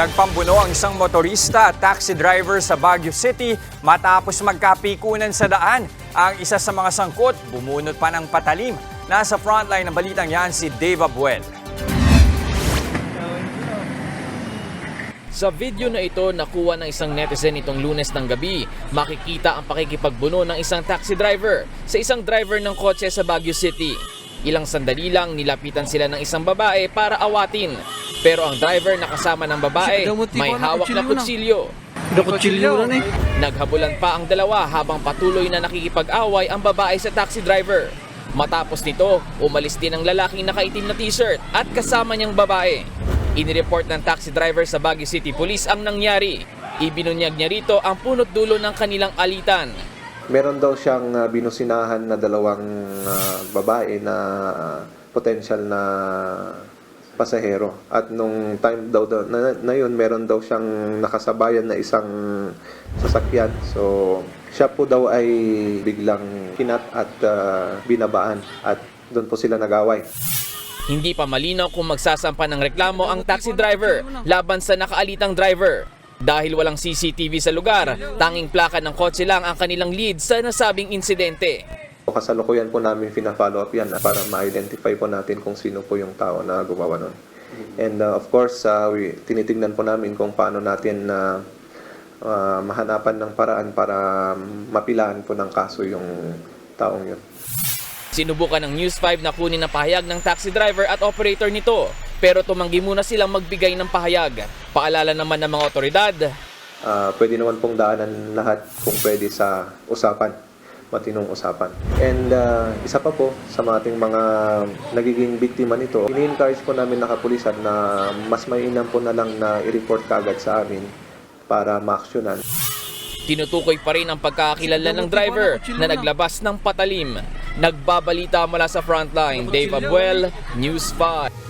Nagpambuno ang isang motorista at taxi driver sa Baguio City matapos magkapikunan sa daan. Ang isa sa mga sangkot, bumunot pa ng patalim. Nasa frontline ng balitang yan si Dave Abuel. Sa video na ito, nakuha ng isang netizen itong lunes ng gabi. Makikita ang pakikipagbuno ng isang taxi driver sa isang driver ng kotse sa Baguio City. Ilang sandali lang nilapitan sila ng isang babae para awatin. Pero ang driver na kasama ng babae may hawak na kutsilyo. Kutsilyo na eh. Naghabulan pa ang dalawa habang patuloy na nakikipag-away ang babae sa taxi driver. Matapos nito, umalis din ang lalaking nakaitim na t-shirt at kasama niyang babae. Inireport ng taxi driver sa Baguio City Police ang nangyari. Ibinunyag niya rito ang punot dulo ng kanilang alitan. Meron daw siyang ah, binusinahan na dalawang ah, babae na ah, potential na pasahero. At nung time daw, daw na, na yun, meron daw siyang nakasabayan na isang sasakyan. So, siya po daw ay biglang kinat at ah, binabaan. At doon po sila nag-away. Hindi pa malinaw kung magsasampa ng reklamo ang taxi driver laban sa nakaalitang driver. Dahil walang CCTV sa lugar, tanging plaka ng kotse lang ang kanilang lead sa nasabing insidente. Kasalukuyan po namin fina-follow up yan para ma-identify po natin kung sino po yung tao na gumawa nun. And uh, of course, uh, we, tinitingnan po namin kung paano natin na uh, mahanapan ng paraan para mapilaan po ng kaso yung taong yun. Sinubukan ng News 5 na kunin ang pahayag ng taxi driver at operator nito pero tumanggi muna silang magbigay ng pahayag. Paalala naman ng mga otoridad, Uh, pwede naman pong daanan lahat kung pwede sa usapan, matinong usapan. And uh, isa pa po sa ating mga nagiging biktima nito, ini-encourage po namin na kapulisan na mas mainam po na lang na i-report kaagad sa amin para ma-actionan. tinutukoy pa rin ang pagkakilala ng driver na naglabas ng patalim. Nagbabalita mula sa frontline, Dave Abuel, News 5.